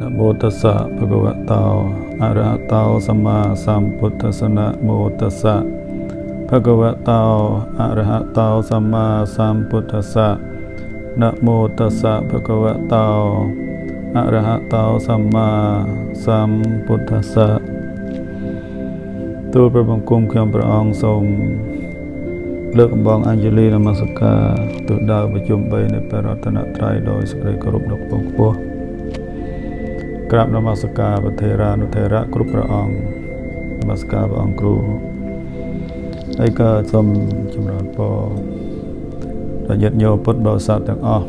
នមោតស្សៈភគវតោអរហតោសម្មាសម្ពុទ្ធស្សនមោតស្សៈភគវតោអរហតោសម្មាសម្ពុទ្ធស្សៈនមោតស្សៈភគវតោអរហតោសម្មាសម្ពុទ្ធស្សៈទូលព្រះបង្គំខ្ញុំព្រះអង្គសូមលើកកំបងអញ្ជលីនមស្ការទិសដៅប្រជុំ3នៃព្រះរតនត្រ័យដោយសេចក្តីគោរពដ៏ខ្ពង់ខ្ពស់ ក្រាបនមស្ការព្រះថេរានុថេរៈគ្រប់ព្រះអង្គនមស្ការព្រះអង្គគ្រូហើយក៏សូមចម្រើនពរដល់ញាតិញោមពុទ្ធបរិស័ទទាំងអស់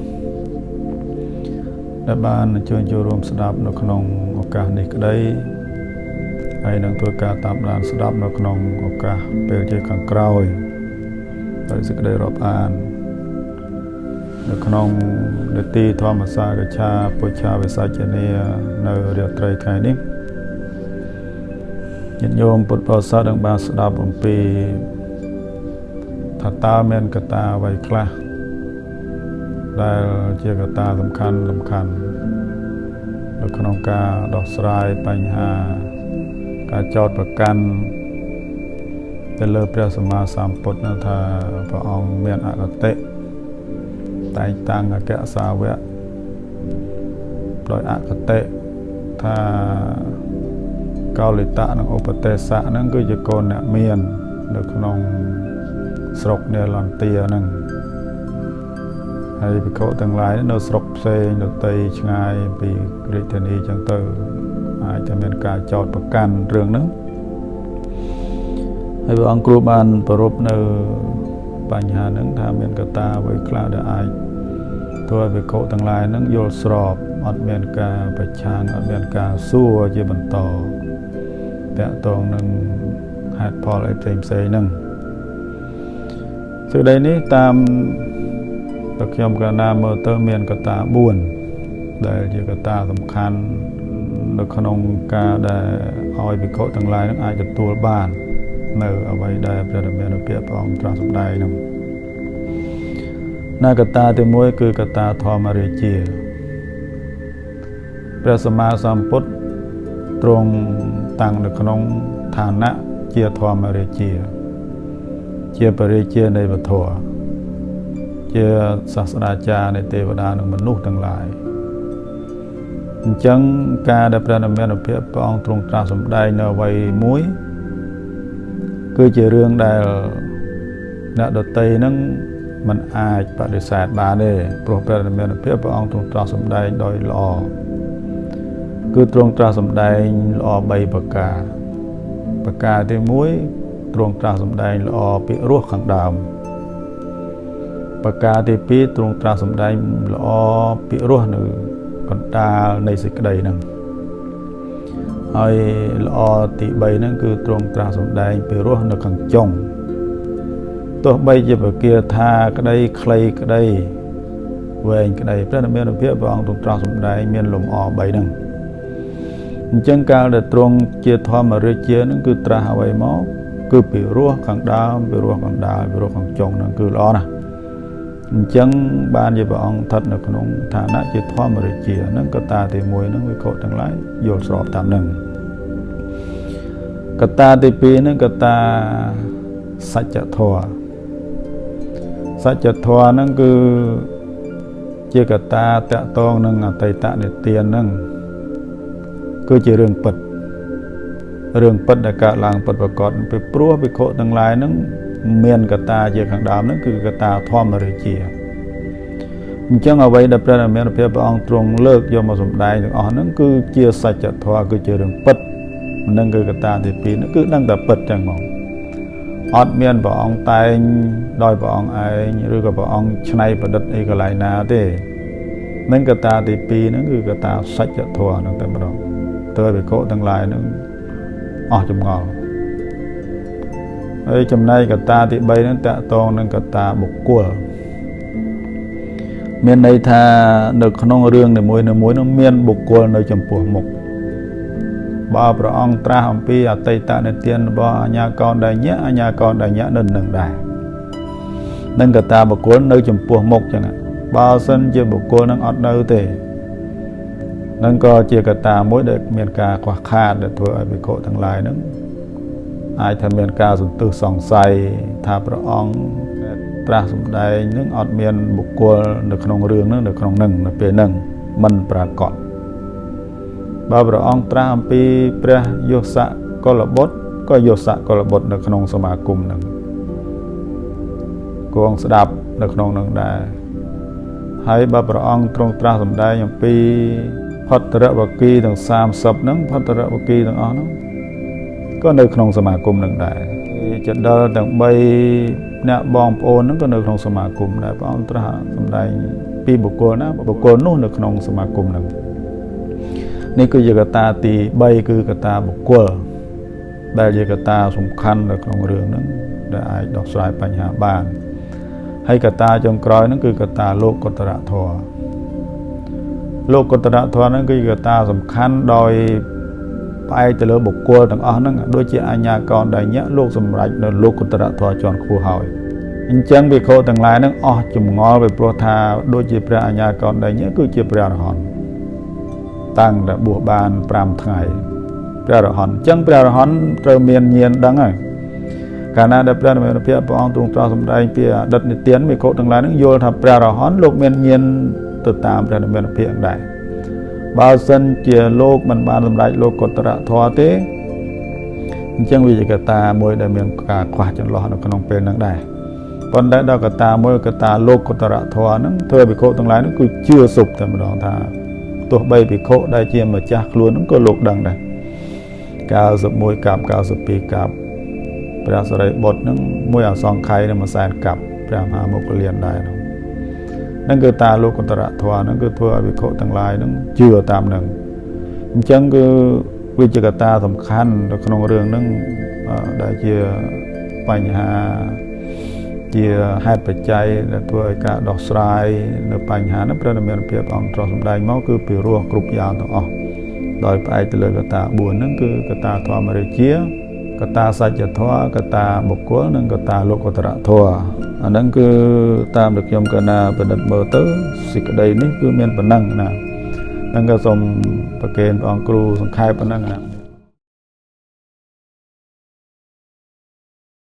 ដែលបានអញ្ជើញចូលរួមស្ដាប់នៅក្នុងឱកាសនេះក្តីហើយនឹងធ្វើការតាមដានស្ដាប់នៅក្នុងឱកាសពេលជាខាងក្រោយដោយសេចក្តីរាប់អាន នៅក្នុងនទីធម្មសាកឆាពុច្ឆាវិសាចនីនៅរាត្រីថ្ងៃនេះញាតិញោមពុទ្ធបរិស័ទនឹងបានស្ដាប់អំពីថាតើមានកត្តាអ្វីខ្លះដែលជាកត្តាសំខាន់សំខាន់នៅក្នុងការដោះស្រាយបញ្ហាការចោតប្រកាន់ទៅលើព្រះសម្មាសម្ពុទ្ធនោះថាព្រះអង្គមានអកតិ តែងតាំងអគ្គសាវកដោយអកតិថាកោលិតៈនិងឧបទេសៈហ្នឹងគឺជាកូនអ្នកមាន នៅក្នុងស្រុកនេលន្ទាហ្នឹងហើយភិក្ខុទាំងឡាយនៅស្រុកផ្សេងដទៃឆ្ងាយពីរាជធានីចឹងទៅ អាចจะមានការចោតប្រកាន់រឿងហ្នឹងហើយព្រះអង្គគ្រូបានប្រពនៅបញ្ហាហ្នឹងថាមានកត្តាអ្វីខ្លះដែលអាច ធ្វើឲ្យវិកុទាំងឡាយហ្នឹងយល់ស្របអត់មានការប្រឆាំងអត់មានការសួរជាបន្តតកតងនឹងហេតុផលអីផ្សេងផ្សេងហ្នឹងសេចក្តីនេះតាមតែខ្ញុំកណាមើលទៅមានកត្តា4ដែលជាកត្តាសំខាន់នៅក្នុងការដែលឲ្យវិកុទាំងឡាយនឹងអាចទទួលបាន នៅអ្វីដែលព្រះរាមានុភាពព្រះអង្គត្រាស់សម្ដែងនោះ ណាកត្តាទី1គឺកត្តាធម្មរាជាព្រះសម្មាសម្ពុទ្ធទ្រង់តាំងនៅក្នុងឋានៈជាធម្មរាជា ជាបរិជានៃវធម៌ជាសាស្ត្រាចារ្យនៃទេវតានិងមនុស្សទាំងឡាយអញ្ចឹងការដែលព្រះនាមានុភាពព្រះអង្គទ្រង់ត្រាស់សម្ដែងនៅអ្វីមួយ គឺជារឿងដែលអ្នកដតីហ្នឹង มันអាចបដិសេធបានទេព្រោះព្រះនាមានុភាពព្រះអង្គទ្រង់ត្រាស់សម្ដែងដោយល្អគឺទ្រង់ត្រាស់សម្ដែងល្អ3ប្រការប្រការទី1ទ្រង់ត្រាស់សម្ដែងល្អពីរសខាងដើមប្រការទី2ទ្រង់ត្រាស់សម្ដែងល្អពីរសនៅកណ្ដាលនៃសេចក្តីហ្នឹងហើយល្អទី3ហ្នឹងគឺទ្រង់ត្រាស់សម្ដែងពីរសនៅខាងចុង ទោះបីជាពគាថាក្តីខ្លីក្តីវែងក្តីព្រះនាមានុភាពព្រះអង្គទ្រង់ត្រាស់សម្ដែងមានលំអ3ហ្នឹងអញ្ចឹងកាលដែលទ្រង់ជាធម្មរាជាហ្នឹងគឺត្រាស់អ្វីមកគឺពីរសខាងដើមពីរសខាងដើមពីរសខាងចុងហ្នឹងគឺល្អណាស់អញ្ចឹងបានជាព្រះអង្គស្ថិតនៅក្នុងឋានៈជាធម្មរាជាហ្នឹងកត្តាទី1ហ្នឹងវាខុសទាំងឡាយយល់ស្របតាមហ្នឹងកត្តាទី2ហ្នឹងកត្តាសច្ចធម៌ សច្ចធម៌ហ្នឹងគឺជាកត្តាតកតងនឹងអតីតនិទានហ្នឹងគឺជារឿងពិតរឿងពិតដែលកើតឡើងពិតប្រកបពីព្រោះវិខុទាំងឡាយហ្នឹងមានកតាជាខាងដើមហ្នឹងគឺកតាធម្មរាជាអញ្ចឹងអ្វីដែលព្រះរាមាភិបព្រះអង្គទ្រង់លើកយកមកសម្ដែងទាំងអស់ហ្នឹងគឺជាសច្ចធម៌គឺជារឿងពិតនឹងគឺកតាទី2ហ្នឹងគឺដឹងតែពិតចឹងមក អត់មានព្រះអង្គតែងដោយព្រះអង្គឯងឬក៏ព្រះអង្គឆ្នៃប្រឌិតអីកន្លែងណាទេនឹងកតាទី2ហ្នឹងគឺកតាសច្ចធម៌ហ្នឹងតែម្ដងទៅវិកុទាំងឡាយហ្នឹងអស់ចម្ងល់ហើយចំណែកកតាទី3ហ្នឹងតកតងនឹងកតាបុគ្គលមានន័យថានៅក្នុងរឿងនីមួយៗនោះមានបុគ្គលនៅចំពោះមុខ បើព្រះអង្គត្រាស់អំពីអតីតនិទានរបស់អញ្ញាកោដញ្ញៈអញ្ញាកោដញ្ញៈនៅនឹងដែរនឹងកតាបុគ្គលនៅចំពោះមុខចឹងបើសិនជាបុគ្គលនឹងអត់នៅទេនឹងក៏ជាកត្តាមួយដែលមានការខ្វះខាតដែលធ្វើឲ្យវិខទាំងឡាយហ្នឹងអាចថាមានការសន្ទុះសង្ស័យថាព្រះអង្គត្រាស់សម្ដែងនឹងអត់មានបុគ្គលនៅក្នុងរឿងហ្នឹងនៅក្នុងហ្នឹងនៅពេលហ្នឹងមិនប្រកប បើព្រះអង្គត្រាស់អំពីព្រះយសៈកុលបុត្រក៏យសៈកុលបុត្រនៅក្នុងសមាគមហ្នឹងគងស្ដាប់នៅក្នុងហ្នឹងដែរហើយបើព្រះអង្គទ្រង់ត្រាស់សម្ដែងអំពីផុតរវគីទាំង30ហ្នឹងផុតរវគីទាំងអស់ហ្នឹងក៏នៅក្នុងសមាគមនឹងដែរចដលទាំង3អ្នកបងប្អូនហ្នឹងក៏នៅក្នុងសមាគមដែរព្រះអង្គត្រាស់សម្ដែងពីបុគ្គលណាបុគ្គលនោះនៅក្នុងសមាគមហ្នឹង នេះគឺជាកត្តាទី3គឺកត្តាបុគ្គលដែលជាកត្តាសំខាន់នៅក្នុងរឿងហ្នឹងដែលអាចដោះស្រាយបញ្ហាបានហើយកត្តាចុងក្រោយហ្នឹងគឺកត្តាលោកកតរធម៌លោកកតរធម៌ហ្នឹងគឺកត្តាសំខាន់ដោយផ្អែកទៅលើបុគ្គលទាំងអស់ហ្នឹងដូចជាអញ្ញាកនដែលញាក់លោកសម្រេចនៅលោកកតរធម៌ជាន់ខ្ពស់ហើយអញ្ចឹងវិខោទាំងឡាយហ្នឹងអស់ចម្ងល់ពីព្រោះថាដូចជាព្រះអញ្ញាកនដែលញាក់គឺជាព្រះអរហន្ត តាំងតែបួសបាន5ថ្ងៃព្រះអរហន្តអញ្ចឹងព្រះអរហន្តត្រូវមានញាណដឹងហើយកាលណាដែលព្រះនិមិត្តភាពព្រះអង្គទ្រង់ត្រាស់សម្ដែងពីអតីតនិទានវិខុទាំងឡាយហ្នឹងយល់ថាព្រះអរហន្តលោកមានញាណទៅតាមព្រះនិមិត្តភាពដែរបើសិនជាលោកមិនបានសម្រេចលោកកុតរធម៌ទេអញ្ចឹងវាជាកត្តាមួយដែលមានការខ្វះចន្លោះនៅក្នុងពេលហ្នឹងដែរប៉ុន្តែដល់កត្តាមួយកត្តាលោកកុតរធម៌ហ្នឹងធ្វើវិខុទាំងឡាយហ្នឹងគឺជឿសុបតែម្ដងថា ទោះបីវិខុដែលជាម្ចាស់ខ្លួនហ្នឹងក៏លោកដឹងដែរ91កាប់92កាប់ព្រះសរិបុត្រហ្នឹងមួយអសង្ខ័យនឹងមួយសែនកាប់ព្រះមហាមុគលានដែរហ្នឹងហ្នឹងគឺតាលោកន្តរធម៌ហ្នឹងគឺធ្វើឲ្យវិខុទាំងឡាយហ្នឹងជឿតាមហ្នឹងអញ្ចឹងគឺវិជ្ជកតាសំខាន់នៅក្នុងរឿងហ្នឹងដែលជាបញ្ហា ជាហេតុបច្ច័យដែលធ្វើឲ្យការដោះស្រាយនៅបញ្ហាហ្នឹងព្រះនិមានភាពអង្គទ្រសម្ដែងមកគឺពីរោះគ្រប់យ៉ាងទាំងអស់ដោយផ្អែកទៅលើកតា4ហ្នឹងគឺកតាធម្មរាជាកតាសច្ចធម៌កតាបុគ្គលនិងកតាលោកតរធម៌អាហ្នឹងគឺតាមដែលខ្ញុំកណាពិនិត្យមើលទៅសេចក្តីនេះគឺមានប៉ុណ្ណឹងណាហ្នឹងក៏សូមប្រកេនព្រះអង្គគ្រូសង្ខេបប៉ុណ្ណឹងណា